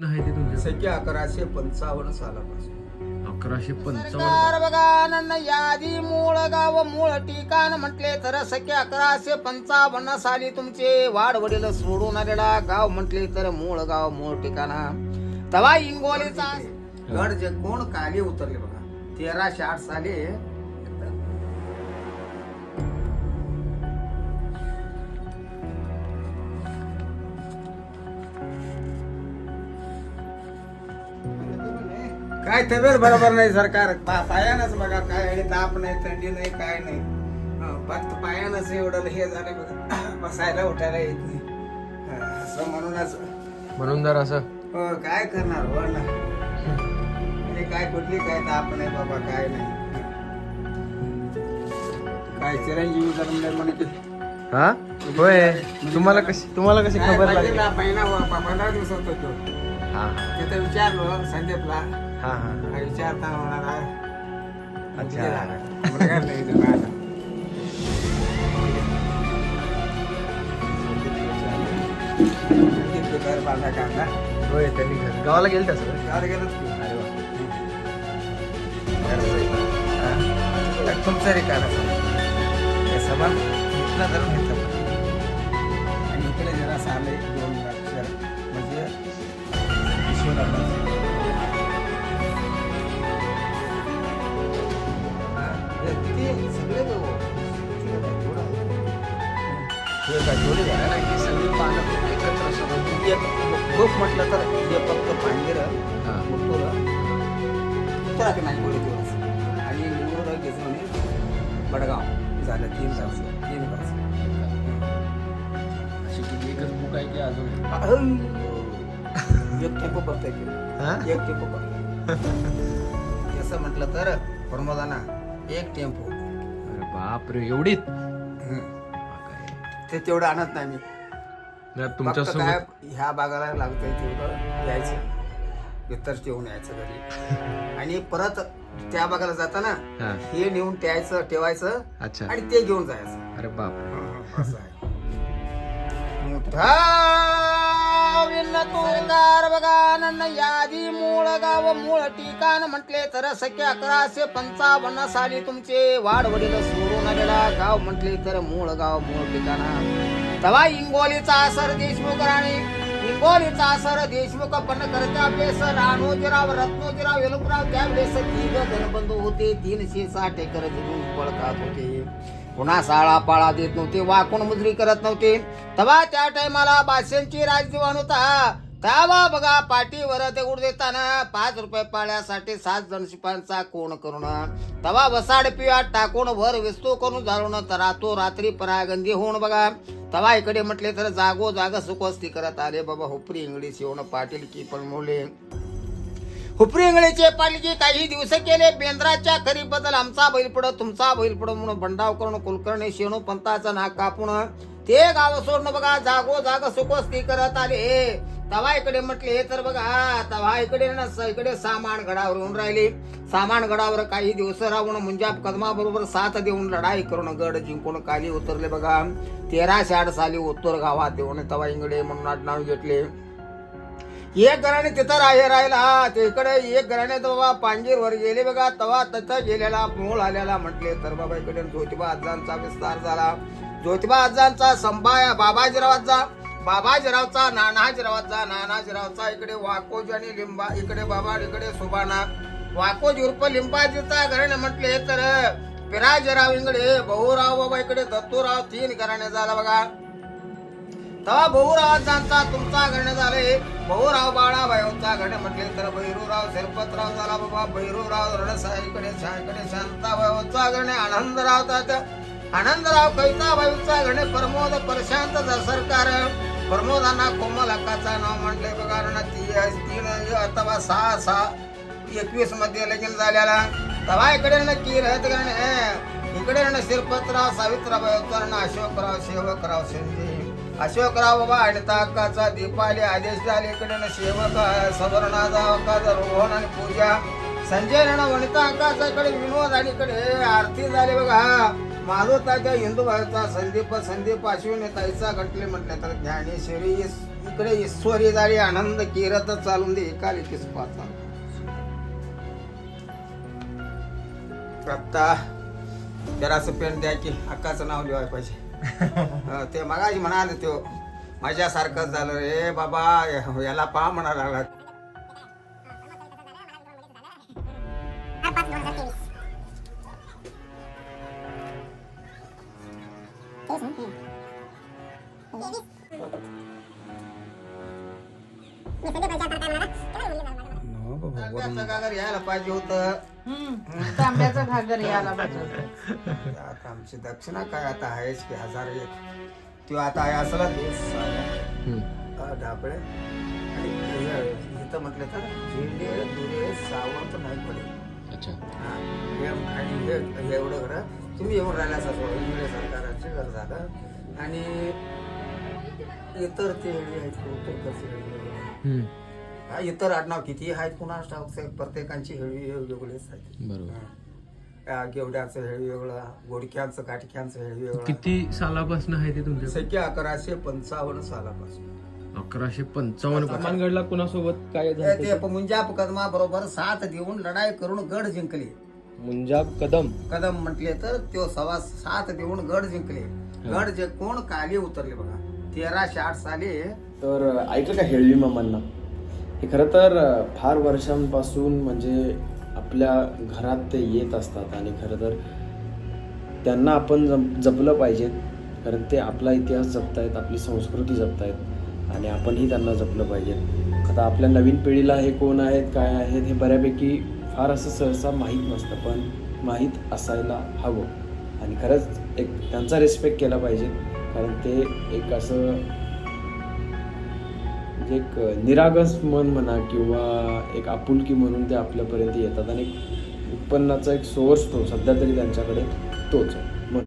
नाही ते तुमच्या सख्य अकराशे पंचावन्न सालापासून. अकराशे पंचावन्न. सरकार बघा नन्न यादी मूळ गाव मूळ ठिकाण म्हटले तर सख्या अकराशे पंचावन्न साली तुमचे वाढ वडील सोडून आलेला गाव म्हटले तर मूळ गाव मूळ ठिकाणा. तवा इंगोलीचा गड जे कोण काली उतरले बघा तेराशे आठ साली काय तब्येत बरोबर नाही सरकार. पा- पायानंच बघा काय आणि ताप नाही थंडी नाही काय नाही. हं, फक्त पायानंच एवढं हे झालं बघा. बसायला उठायला येत नाही. हं, असं म्हणूनच म्हणून जर असं हो काय करणार? हो ना. म्हणजे काय कुठली काय ताप नाही बाबा काय नाही. काय चिरंजीवी जन्मले म्हणे की हा? होय. तुम्हाला कशी तुम्हाला कशी खबर लागली? ना, पहिला पंधरा दिवसात होतो. हा. तिथे विचारलो संदीपला. हा हा. हा विचारता म्हणाला अच्छा. मुलगा नाही इथं राहिला. संदीप घर बांधा होय त्यांनी घर- गावाला गेलं तसं गावाला गेलोच की. अरे वा. हा. तुमचं रे काढा हे समान. इथलं धरून घेतलं. हे झाला ना की सगळी पानं एकत्र सगळं एक खूप म्हटलं तर हे फक्त पांढर हा. उत्तराखंड नाही कोणी दिवस आणि निवड घेऊन बडगाव झालं तीन तास तीन तास अशी किती एकच बुक आहे की अजून. एक टेम्पो बघता येते हा? एक टेम्पो बघ तसं म्हटलं तर प्रमोदाना एक टेम्पो अरे बापरे एवढीच हं. हा. ते तेवढं आणत नाही मी. नाही, फक्त तुमच्या काय ह्या बागाला लागतंय तेवढं यायचं इतर ठेवून यायचं घरी. आणि परत त्या बागाला जाताना हा. हे नेऊन ठेवायचं अच्छा. आणि ते घेऊन जायचं. अरे बाप असं आहे. मोठा सरकार बघा यादी मूळ गाव मूळ ठिकाण म्हटले तर सख्या अकराशे पंचावन्न साली तुमचे वाढवडील सोडून आलेला गाव म्हटले तर मूळ गाव मूळ ठिकाण. तवा इंगोलीचा सर देशमुख राणी. इंगोलीचा सर देशमुख पण करत्या बेस राणोजीराव रत्नोजीराव येलुपराव त्यावेळेस तीन धनबंधू होते. तीनशे साठ एकर जमीन पळतात होते. पुन्हा साळा पाळा देत नव्हते वाकून मुजरी करत नव्हते. तेव्हा त्या टायमाला बादशांची राजदिवाण होता. तेव्हा बघा पाठीवर ते उड देताना पाच रुपये पाळ्यासाठी सात जण शिपांचा कोण करून. तवा वसाड पिया टाकून वर विस्तू करून झालं ना तर तो रात्री परागंदी होऊन बघा. तवा इकडे म्हटले तर जागो जाग सुखवस्ती करत आले. बाबा हुपरी इंगडी शिवण पाटील की पण मुले. हुपरिंगळेचे पालखी काही दिवस केले. बेंद्राच्या खरी बदल. आमचा बैलपड तुमचा बैलपड म्हणून भंडाव करून कुलकर्णी शेणू पंताचा नाक कापून ते गाव सोडणं बघा जागो जाग सुखवस्ती करत आले. तवा इकडे म्हटले हे तर बघा तवा इकडे ना स- इकडे सामान गडावर येऊन राहिले. सामान गडावर काही दिवस राहून मुंजाब कदमा बरोबर साथ देऊन लढाई करून गड जिंकून खाली उतरले बघा. तेराशे आठ साली उत्तर गावात येऊन तवा इंगडे म्हणून आडनाव घेतले. एक घराणे तिथं राहे राहिला. ते इकडे एक घराणे बाबा पांजीरवर गेले बघा. तवा तिथं गेलेला मूळ आलेला म्हटले. तर बाबा इकडे ज्योतिबा आजांचा विस्तार झाला. ज्योतिबा आजांचा संभाया बाबाजीरावाचा बाबाजीरावचा नानाजीरावाचा नानाजीरावचा इकडे वाकोज आणि लिंबा इकडे बाबा इकडे सुबाना वाकोज उर्फ लिंबाजीचा घराणे म्हटले तर पिराजीराव इंगडे बहुराव बाबा इकडे दत्तूराव तीन घराणे झाला बघा. तेव्हा बहुरावांचा तुमचा घडणं झाले. बहुराव बाळाबाईंचा घडणं म्हटले तर भैरूराव शिरपतराव झाला बाबा. भैरूराव रणसाईकडे शाहीकडे शांताबाईचा घडणे आनंदराव तात्या आनंदराव कैताबाईचा घडणे प्रमोद प्रशांत सरकार. प्रमोदांना कोमल हक्काचा नाव म्हटले बघा. ती- तीन अथवा सहा सहा एकवीसमध्ये लगीन झालेला तेव्हा इकडे नक्की रहत गणे इकडे शिरपतराव सावित्राबाई अवतरण अशोकराव सेवकराव शिंदे. अशोकराव बाबा आणि ताकाचा दीपाली आदेश झाले. इकडे सेवक सवर्णाचा अकाचा रोहन आणि पूजा. संजय राणा वनिता अंकाचा इकडे विनोद आणि इकडे आरती झाली बघा. माधवताच्या हिंदू भाईचा संदीप संदीप अश्विनी ताईचा घटले म्हटले तर ज्ञानेश्वरी इकडे ईश्वरी झाली. आनंद किरत चालून दे. एका तीस पाचा आता जरासं पेंट द्या की अक्काचं नाव लिवाय पाहिजे. हं, ते मगाशी म्हणाले तो माझ्यासारखंच झालं रे बाबा याला पहा म्हणायला लागला. यायला पाहिजे होतं. तांब्याचा घागर यायला पाहिजे. आता आमची दक्षिणा काय आता आहेच की हजार एक तो आता आहे असला. ढापळे आणि इथं म्हटलं तर झेंडे दुरे सावंत नाही पडे अच्छा हा. हे आणि हे हे एवढं घर तुम्ही येऊन राहिला असं इंग्रज सरकाराचे घर झालं आणि इतर ते आहेत प्रत्येकाचे हेळी वेगळे. हा, इतर आडनाव किती आहेत पुन्हा ठाऊक प्रत्येकांची हेळी वेगळीच आहेत बरोबर. हा, गेवड्याचं हेळी वेगळं गोडक्यांचं काटक्यांचं हेळी वेगळं. किती सालापासून आहे ते तुमच्या सख्य अकराशे पंचावन्न सालापासून. अकराशे पंचावन्न मानगडला कुणासोबत काय ते- ते? मुंजाप कदमा बरोबर साथ देऊन लढाई करून गड जिंकले. मुंजाब कदम. कदम म्हटले तर तो सवा साथ देऊन गड जिंकले. गड जिंकून काली उतरले बघा. तेराशे आठ साली तर ऐकलं का हेळवी मामांना? हे खरं तर फार वर्षांपासून म्हणजे आपल्या घरात ते येत असतात आणि खरं तर त्यांना आपण जप जपलं पाहिजेत कारण ते आपला इतिहास जपतायत आपली संस्कृती जपतायत आणि आपणही त्यांना जपलं पाहिजे. आता आपल्या नवीन पिढीला हे कोण आहेत काय आहेत हे बऱ्यापैकी फार असं सहसा माहीत नसतं पण माहीत असायला हवं. आणि खरंच एक त्यांचा रिस्पेक्ट केला पाहिजे. कारण ते एक असं म्हणजे एक निरागस मन म्हणा किंवा एक आपुलकी म्हणून ते आपल्यापर्यंत येतात आणि एक उत्पन्नाचा एक सोर्स तो सध्या तरी त्यांच्याकडे तोच आहे.